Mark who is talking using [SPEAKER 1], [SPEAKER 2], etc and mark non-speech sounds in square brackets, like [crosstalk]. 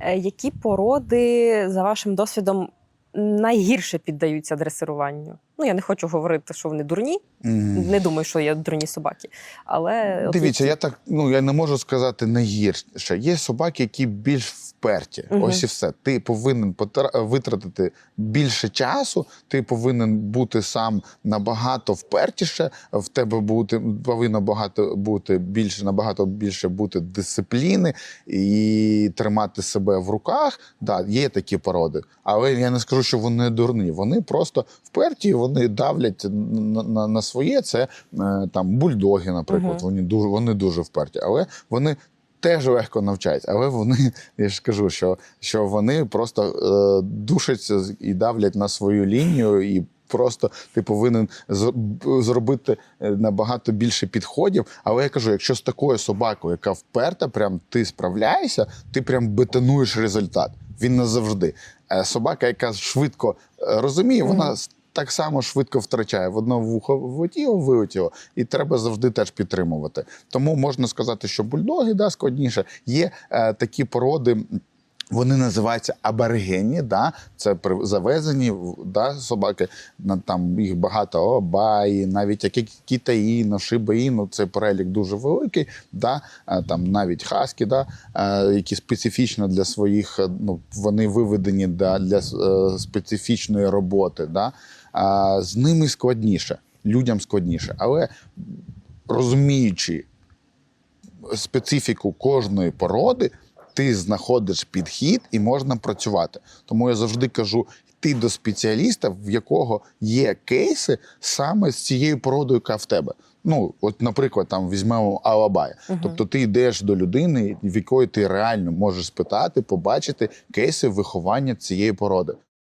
[SPEAKER 1] Е, Які породи, за вашим досвідом, найгірше піддаються дресируванню? Ну, я не хочу говорити, що вони дурні.
[SPEAKER 2] Мгм.
[SPEAKER 1] Не думаю, що є дурні собаки. Але
[SPEAKER 2] Дивіться,
[SPEAKER 1] які-
[SPEAKER 2] я так ну я не можу сказати найгірше. Є собаки, які більш вперті.
[SPEAKER 1] Мгм.
[SPEAKER 2] Ось і все. Ти повинен потра- витратити більше часу. Ти повинен бути сам набагато впертіше. В тебе бути повинно багато бути більше, набагато більше бути дисципліни і тримати себе в руках. Да, є такі породи, але я не скажу, що вони дурні. Вони просто вперті, вони давлять на, на, на своє. Це е, там бульдоги, наприклад.
[SPEAKER 1] Мгм.
[SPEAKER 2] Вони дуже вони дуже вперті, але вони. Теж легко навчаються, але вони, [laughs] я ж кажу, що, що вони просто е, душаться і давлять на свою лінію, і просто ти повинен з- зробити е, набагато більше підходів. Але я кажу, якщо з такою собакою, яка вперта, прям ти справляєшся, ти прям бетонуєш результат. Він назавжди. Е, собака, яка швидко розуміє, вона так само швидко втрачає. В одно вухо влетіло, вилетіло, і треба завжди теж підтримувати. Тому можна сказати, що бульдоги да, складніше. Є е, такі породи. Вони називаються аборигенні, да? це завезені да, собаки. Там їх багато обаї, навіть які кітаїно, шибаїно, це перелік дуже великий. Да? Там навіть хаски, да? які специфічно для своїх, е, ну, вони виведені для е, специфічної роботи. Да? З ними складніше, людям складніше. Але розуміючи специфіку кожної породи, ти знаходиш підхід і можна працювати. Тому я завжди кажу: йти до спеціаліста, в якого є кейси саме з цією породою, яка в тебе. Ну, от, наприклад, там візьмемо Алабай. Тобто ти йдеш до людини, в якої ти реально можеш спитати, побачити кейси виховання цієї породи.